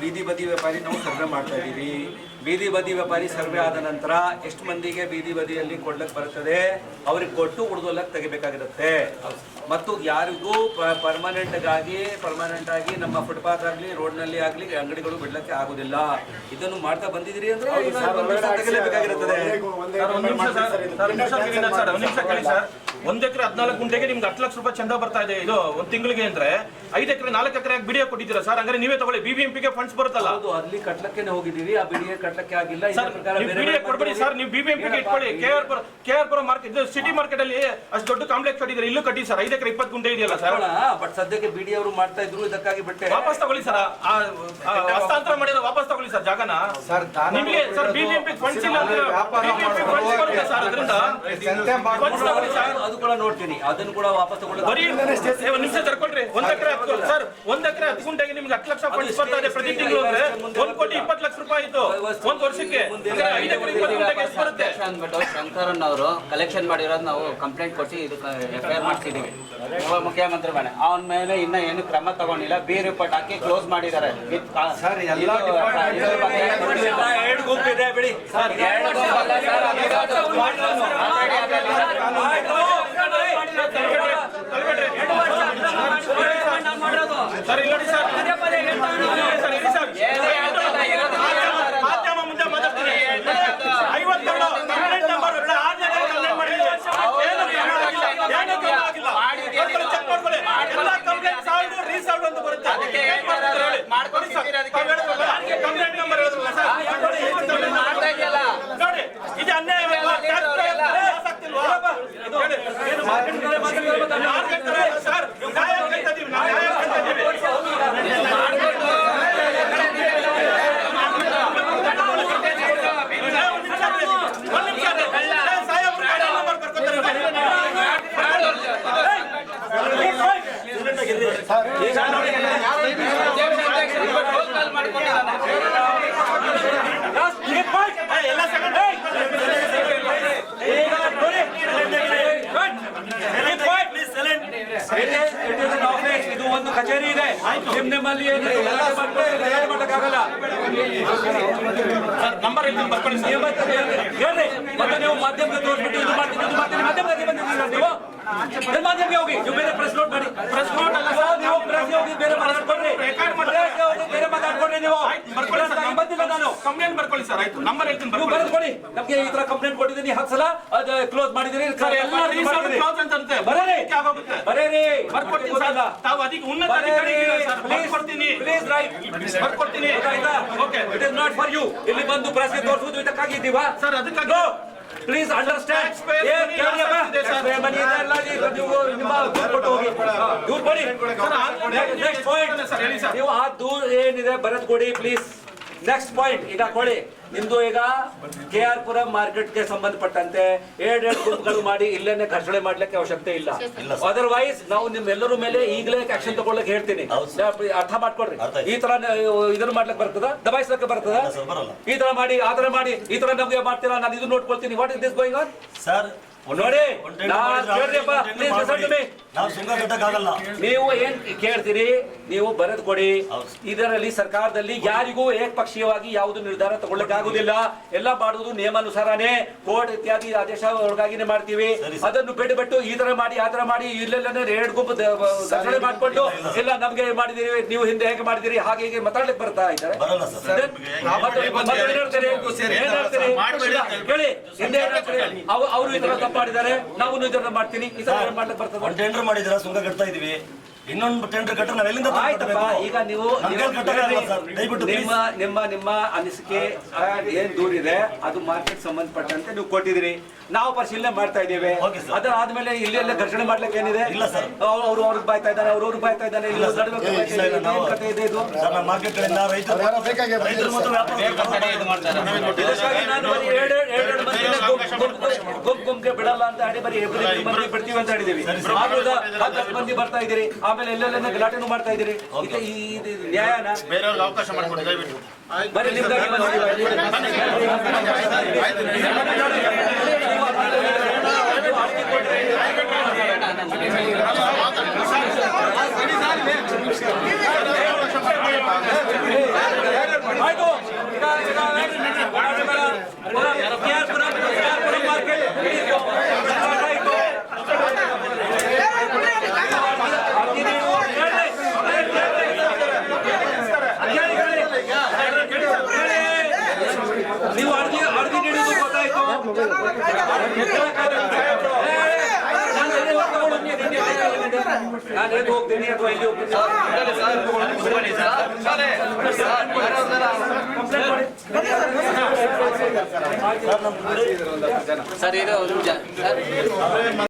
ಬೀದಿ ಬದಿ ವ್ಯಾಪಾರಿ ನಾವು ಸರ್ವೆ ಮಾಡ್ತಾ ಇದ್ದೀವಿ. ಬೀದಿ ಬದಿ ವ್ಯಾಪಾರಿ ಸರ್ವೆ ಆದ ನಂತರ ಎಷ್ಟು ಮಂದಿಗೆ ಬೀದಿ ಬದಿಯಲ್ಲಿ ಕೊಡ್ಲಕ್ಕೆ ಬರುತ್ತದೆ? ಅವ್ರಿಗೆ ಕೊಟ್ಟು ಉಳಿದೋಲಕ್ಕೆ ತೆಗಿಬೇಕಾಗಿರುತ್ತೆ. ಮತ್ತು ಯಾರಿಗೂ ಪರ್ಮನೆಂಟ್ ಆಗಿ ಪರ್ಮನೆಂಟ್ ಆಗಿ ನಮ್ಮ ಫುಟ್ಪಾತ್ ಆಗಲಿ ರೋಡ್ನಲ್ಲಿ ಆಗಲಿ ಅಂಗಡಿಗಳು ಬಿಡ್ಲಕ್ಕೆ ಆಗುದಿಲ್ಲ. ಇದನ್ನು ಮಾಡ್ತಾ ಬಂದಿದ್ದೀರಿ ಅಂದ್ರೆ ಒಂದು ತೆಗಿಲೇಬೇಕಾಗಿರುತ್ತದೆ ಸರ್, ಒಂದ್ ನಿಮಿಷ ಸರ್. ಸರ್, ನಿಮಿಷ ಸರ್, ಒಂದ್ ನಿಮಿಷ ಕೇಳಿ ಸರ್. ಒಂದ್ ಎಕರೆ ಹದಿನಾಲ್ಕು ಗುಂಟೆಗೆ ನಿಮ್ಗೆ ಹತ್ತು ಲಕ್ಷ ರೂಪಾಯಿ ಚಂದ ಬರ್ತಾ ಇದೆ. ಇದು ಒಂದ್ ತಿಂಗಳಿಗೆ ಅಂದ್ರೆ ಐದು ಎಕರೆ ನಾಲ್ಕು ಎಕರೆ ಬಿಡಿಯೋ ಕೊಟ್ಟಿದ್ದೀರಾ ಸರ್? ಹಂಗಾರೆ ನೀವೇ ತಗೊಳ್ಳಿ. ಬಿಬಿಎಂಪಿಗೆ ಫಂಡ್ಸ್ ಬರುತ್ತಲ್ಲ. ಹೌದು ಅಲ್ಲಿ ಕಟ್ಲಕ್ಕೆ ಹೋಗಿದ್ದೀವಿ. ಆ ಬಿಡಿಗೆ ಕಟ್ಲಕ್ಕೆ ಆಗಿಲ್ಲ ಇದ್ರ ಸರ್ ಪ್ರಕಾರ ನೀವು ಬೇರೆ ಕೊಡ್ಬೇಡಿ ಸರ್ ನೀವು ಬಿಬಿಎಂಪಿಗೆ ಇಟ್ಕೊಳ್ಳಿ. K R Pura K R Pura market ಇದು ಸಿಟಿ ಮಾರ್ಕೆಟ್ ಅಲ್ಲಿ ಅಷ್ಟು ದೊಡ್ಡ ಕಾಂಪ್ಲೆಕ್ಸ್ ಕಟ್ಟಿದ್ರೆ ಇಲ್ಲೂ ಕಟ್ಟಿ ಸರ್. ಐದು ಎಕರೆ ಇಪ್ಪತ್ತು ಗುಂಟೆ ಇದೆಯಲ್ಲ ಸರ್. ಬಟ್ ಸದ್ಯಕ್ಕೆ ಬಿಡಿ ಅವರು ಮಾಡ್ತಾ ಇದ್ರು ಇದಕ್ಕಾಗಿ ಬಿಟ್ಟೆ. ವಾಪಸ್ ತಗೊಳ್ಳಿ ಸರ್. ಹಸ್ತಾಂತರ ಮಾಡಿದ್ರೆ ವಾಪಸ್ ತಗೊಳ್ಳಿ ಸರ್ ಜಾಗನ. ಸರ್ ನಿಮಗೆ ಸರ್ ಬಿಬಿಎಂಪಿ ಫಂಡ್ಸ್ ಇಲ್ಲ ಅಂದ್ರೆ ವ್ಯಾಪಾರ ಬಿಬಿಎಂಪಿ ಫಂಡ್ಸ್ ಬರುತ್ತೆ ಸರ್ ಅದರಿಂದ. ಸಂತೆ ಫಂಡ್ಸ್ ತಗೊಳ್ಳಿ ಸರ್. ಅದು ಕೂಡ ನೋಡ್ತೀನಿ. ಅದನ್ನು ಕೂಡ ವಾಪಸ್ ತಗೊಳ್ಳಿ. ಬರೀ ಏ, ನಿಮಿಷ ತರ್ಕೊಳ್ರಿ ಒಂದ್ ಎಕರೆ ಹತ್ತು ಸರ್ ಒಂದ್ ಎಕರೆ ಹತ್ತು ಗುಂಟೆಗೆ ನಿಮ್ಗೆ ಹತ್ತು ಲಕ್ಷ ಫಂಡ್ಸ್ ಬರ್ತಾ ಇದೆ ಪ್ರತಿ ತಿಂಗಳು ಅಂದ್ರೆ ಒಂದ್ ಕೋಟಿ ಇಪ್ಪತ್ತು ಲಕ್ಷ ರೂಪಾಯಿ ಆಯ್ತು ಒಂದ್ ವರ್ಷಕ್ಕೆ ಬರುತ್ತೆ? ಅಂದ್ಬಿಟ್ಟು ಶಂಕರನ್ ಅವರು ಕಲೆಕ್ಷನ್ ಮಾಡಿರೋದು ನಾವು ಕಂಪ್ಲೇಂಟ್ ಕೊಟ್ಟು ಇದು ಎಫ್ ಐ ಆರ್ ಮಾಡ್ತಿದೀವಿ ಉಪ ಮುಖ್ಯಮಂತ್ರಿ ಮನೆ. ಅವನ ಮೇಲೆ ಇನ್ನ ಏನು ಕ್ರಮ ತಗೊಂಡಿಲ್ಲ. ಬಿ ರಿಪೋರ್ಟ್ ಹಾಕಿ ಕ್ಲೋಸ್ ಮಾಡಿದ್ದಾರೆ. ಕಾ- ಸರ್, ಎಲ್ಲ ಇದು- department ಇದ್ರ ಬಗ್ಗೆ ಎಲ್ಲ ಎರಡು ಗುಂಪಿದೆ ಬಿಡಿ ಸರ್, ಎರಡು ಗುಂಪಲ್ಲ ಸರ್, ಅದು ಇರೋದು already ಅದರಲ್ಲಿ ಸರ್ ಇಲ್ಲ ನೋಡಿ ಸರ್ ಸರ್ ಇರಿ ಸರ್ ಏನು ಹೇಳ್ತಿಲ್ಲ, ಇರೋದು ಸರ್, ಮಾಧ್ಯಮ ಮುಂದೆ ಮಾತಾಡ್ತೀನಿ ಐವತ್ತೇಳು ಕಂಪ್ಲೇಂಟ್ ನಂಬರ್ ಆರನೇ ಕಂಪ್ಲೇಂಟ್ ಮಾಡಿದ್ದೀವಿ ಏನು ಕ್ರಮ ಆಗಿಲ್ಲ ಏನು ಕ್ರಮ ಆಗಿಲ್ಲ ಬರ್ಕೊಳ್ಳಿ, ಚೆಕ್ ಮಾಡ್ಕೊಳ್ಳಿ ಎಲ್ಲ ಕಂಪ್ಲೇಂಟ್ ಸಾಲ್ವ್ ರೀಸಾಲ್ವ್ ಅಂತ ಬರುತ್ತೆ ಅದಕ್ಕೆ ಏನ್ ಮಾಡ್ತಿದ್ದೀರಾ ಹೇಳಿ? ಮಾಡ್ಕೊಡ್ತಿದ್ದೀರಿ ಅದಕ್ಕೆ. ತಾವ್ ಹೇಳಿದ್ರಲ್ಲ, ಕಂಪ್ಲೇಂಟ್ ನಂಬರ್ ಹೇಳಿದ್ರಲ್ಲ ಸರ್ ಐವತ್ತೇಳು ಮಾಡ್ತಾ ಇದೆಯಲ್ಲ ನೋಡಿ ಇದು ಅನ್ಯಾಯ ಅಲ್ವಾ? ಟ್ಯಾಕ್ಸ್ ಪೇಯರ್ ಲಾಸ್ ಆಗ್ತಿಲ್ವಾ? ಹೇಳಿ. ಏನು ಯಾರ್ ಕೇಳ್ತಾರೆ? ಸರ್, ನ್ಯಾಯ ಕೇಳ್ತಾ ಇದೀವಿ, ನಾವು ನ್ಯಾಯ ಕೇಳ್ತಾ ಇದೀವಿ. ಒಂದ್ ನಿಮಿಷ ಇರಿ. ಒಂದ್ ನಿಮಿಷ ಇರಿ. ಏ, ಸಾಹೇಬ್ರು ಗಾಡಿ ನಂಬರ್ ಬರ್ಕೊತಾರೆ. ಏ, ಎಲ್ಲ second. ಈಗ ನೋಡಿ. It is an office. ಇದು ಒಂದು ಕಚೇರಿ ಇದೆ ನಿಮ್ ನಿಮ್ಮಲ್ಲಿ ಮಾಡಕ್ಕಾಗಲ್ಲ ನಂಬರ್ ಇಲ್ಲಿ ಬರ್ಕೊಳ್ಳಿ ಹೇಳ್ರಿ ಮತ್ತೆ ನೀವು ಮಾಧ್ಯಮಕ್ಕೆ ತೋರಿಸ್ಬಿಟ್ಟು ಇದು ಮಾಡ್ತೀನಿ ಇದು ಮಾಡ್ತೀನಿ ಮಾಧ್ಯಮಕ್ಕೆ ಬಂದಿದ್ದೀರಾ ನೀವು? ನಿಮ್ಮ ಮಾಧ್ಯಮಕ್ಕೆ ಹೋಗಿ ನೀವು ಬೇರೆ ಪ್ರೆಸ್ ನೋಟ್ ಮಾಡಿ. ಪ್ರೆಸ್ ನೋಟ್ ಅಲ್ಲ ಸರ್ ನೀವು ಪ್ರೆಸ್ ಹೋಗಿ ಬೇರೆ ಮಾತಾಡ್ಕೊಡ್ರಿ. ರೆಕಾರ್ಡ್ ಮಾಡಿ. Press ಗೆ ಹೋಗಿ ಬೇರೆ ಮಾತಾಡ್ಕೊಡ್ರಿ ನೀವು. ಬರ್ಕೊಳ್ಳಿ ಸರ್. ಬಂದಿಲ್ಲ ನಾನು. ಕಂಪ್ಲೇಂಟ್ ಬರ್ಕೊಳ್ಳಿ ಸರ್ ಆಯ್ತು ನಂಬರ್ ಹೇಳ್ತೀನಿ ನೀವು ಬರ್ಕೊಳ್ಳಿ. ನಮಗೆ ಈ ತರ ಕಂಪ್ಲೇಂಟ್ ಕೊಟ್ಟಿದ್ದೀನಿ ಹತ್ತು ಸಲ. ಕ್ಲೋಸ್ ಮಾಡಿದಿರಿ ಸರ್ ಎಲ್ಲ ರೀಸನ್ ಕ್ಲೋಸ್ ಬರೀರಿ. ಬರ್ಕೊಡ್ತೀನಿ ಸರ್. ತಾವು ಅದಕ್ಕೆ ಉನ್ನತ ಅಧಿಕಾರಿ ಸರ್. ಬರ್ಕೊಡ್ತೀನಿ. ಪ್ಲೀಸ್ ರೈಟ್ ಬರ್ಕೊಡ್ತೀನಿ. ಆಯ್ತಾ okay it is not for you ಇಲ್ಲಿ ಬಂದು ಪ್ರೆಸ್ಗೆ ತೋರಿಸೋದು ಇದಕ್ಕಾಗಿದ್ದೀವಾ ಸರ್ ಅದಕ್ಕಾಗಿ ಪ್ಲೀಸ್ ಅಂಡರ್ಸ್ಟ್ಯಾಂಡ್. ನೀವು ಆ ದೂರ ಏನಿದೆ ಬರೆದು ಕೊಡಿ ಪ್ಲೀಸ್ ನೆಕ್ಸ್ಟ್ ಪಾಯಿಂಟ್ ಈಗ ಕೊಡಿ. ನಿಮ್ದು ಈಗ ಕೆ ಆರ್ ಪುರಂ ಮಾರ್ಕೆಟ್ಗೆ ಸಂಬಂಧಪಟ್ಟಂತೆ ಎರಡ್ ಎರಡು ಗುಂಪುಗಳು ಮಾಡಿ ಇಲ್ಲೇನೆ ಘರ್ಷಣೆ ಮಾಡ್ಲಿಕ್ಕೆ ಅವಶ್ಯಕತೆ ಇಲ್ಲ. ಅದರ್ವೈಸ್ ನಾವು ನಿಮ್ಮೆಲ್ಲರ ಮೇಲೆ ಈಗಲೇ ಆಕ್ಷನ್ ತಗೊಳ್ಳಕ್ ಹೇಳ್ತೀನಿ. ಅರ್ಥ ಮಾಡ್ಕೊಡ್ರಿ ಈ ತರ ಇದನ್ನ ಮಾಡ್ಲಿಕ್ಕೆ ಬರ್ತದ? ದಬಾಯಿಸ್ಲಕ್ಕೆ ಬರ್ತದ? ಈ ತರ ಮಾಡಿ ಆ ತರ ಮಾಡಿ ಈ ತರ ನಮ್ಗೆ ಮಾಡ್ತೀರಾ? ನಾನು ಇದು ನೋಡ್ಕೊಳ್ತೀನಿ. What is this going on sir ನೋಡಿ. ನಾವು ಏನ್ ಕೇಳ್ತೀರಿ? ನೀವು ಬರೆದು ಕೊಡಿ. ಇದರಲ್ಲಿ ಸರ್ಕಾರದಲ್ಲಿ ಯಾರಿಗೂ ಏಕಪಕ್ಷೀಯವಾಗಿ ಯಾವುದು ನಿರ್ಧಾರ ತಗೊಳ್ಳಕ್ ಆಗುದಿಲ್ಲ. ಎಲ್ಲ ಮಾಡುವುದು ನಿಯಮಾನುಸಾರನೇ. ಕೋರ್ಟ್ ಇತ್ಯಾದಿ ಆದೇಶ ಒಳಗಾಗಿನೇ ಮಾಡ್ತೀವಿ. ಅದನ್ನು ಬಿಟ್ಟು ಬಿಟ್ಟು ಈ ತರ ಮಾಡಿ ಆ ತರ ಮಾಡಿ ಇಲ್ಲೆಲ್ಲ ಎರಡು ಗುಂಪು ಘರ್ಷಣೆ ಮಾಡ್ಕೊಂಡು ಇಲ್ಲ ನಮ್ಗೆ ಮಾಡಿದಿರಿ ನೀವು ಹಿಂದೆ ಹೇಗೆ ಮಾಡಿದಿರಿ ಹಾಗೆ ಹೀಗೆ ಮಾತಾಡ್ಲಿಕ್ಕೆ ಬರ್ತಾ ಇದ್ದಾರೆ? ಕೇಳಿ ಹಿಂದೆ ಅವರು ಈ ತರ ಮಾಡಿದ್ದಾರೆ ನಾವು ನಿರ್ಧಾರ ಮಾಡ್ತೀನಿ. ತರ ಮಾಡ್ಲಿಕ್ಕೆ ಮಾಡಿದ್ರ ಸುಂಕ ಕಟ್ತಾ ಇದೀವಿ. ಇನ್ನೊಂದು ಟೆಂಡರ್ ಕಟ್ಟರೆ ನಾವು ಎಲ್ಲಿಂದ ಆಯ್ತಪ್ಪ ಈಗ ನೀವು ಸರ್ ದಯವಿಟ್ಟು ನಿಮ್ಮ ನಿಮ್ಮ ನಿಮ್ಮ ಅನಿಸಿಕೆ ಆ, ಏನ್ ದೂರಿದೆ ಅದು ಮಾರ್ಕೆಟ್ ಸಂಬಂಧಪಟ್ಟಂತೆ ನೀವು ಕೊಟ್ಟಿದ್ದೀರಿ. ನಾವು ಪರಿಶೀಲನೆ ಮಾಡ್ತಾ ಇದ್ದೇವೆ. ಅದರ ಆದ್ಮೇಲೆ ಇಲ್ಲಿ ಎಲ್ಲ ಘರ್ಷಣೆ ಮಾಡ್ಲಿಕ್ಕೆ ಏನಿದೆ? ಇಲ್ಲ, ಸರ್. ಅವ್ರು ಅವ್ರು ಅವ್ರಿಗೆ ಬಾಯ್ತಾ ಇದ್ದಾರೆ ಅವ್ರು ಅವ್ರಿಗೆ ಬಾಯ್ತಾ ಇದ್ದಾರೆ. ಇಲ್ಲಿ. ನಾವು- ಏನ್ ಇದೆ ಇದು? ಸರ್ ಮಾರ್ಕೆಟ್ ಕಡೆಯಿಂದ ರೈತರು ರೈತರು ಮತ್ತು ವ್ಯಾಪಾರ ನಾನು ಬರೀ ಎರಡು ಎರಡು ಮಂದಿನ ಗುಂಪು ಗುಂಪು ಗುಂಪು ಗುಂಪಿಗೆ ಬಿಡಲ್ಲ ಅಂತ ಹೇಳಿ ಬರೀ ಮಂದಿ ಬಿಡ್ತೀವಿ ಅಂತ ಹೇಳಿದೀವಿ ಹತ್ತು ಮಂದಿ ಬರ್ತಾ ಇದ್ದೀರಿ. ಆಮೇಲೆ ಎಲ್ಲೆಲ್ಲ ಗಲಾಟೆನು ಮಾಡ್ತಾ ಇದ್ದೀರಿ ಇದು- ಈ ಇದು ನ್ಯಾಯನ ಬೇರೆಯವ್ರಿಗೆ ಅವಕಾಶ ಮಾಡಿಕೊಡಿ ದಯವಿಟ್ಟು ಬರೀ ನಿಮ್ಗಾಗಿ ಬಂದಿದ್ದೀವಿ. ನಾನು ಎಲ್ಲಿ ಹೋಗ್ತೀನಿ ಅಥವಾ ಎಲ್ಲಿ ಹೋಗ್ತೀನಿ ಸರ್. ಇದು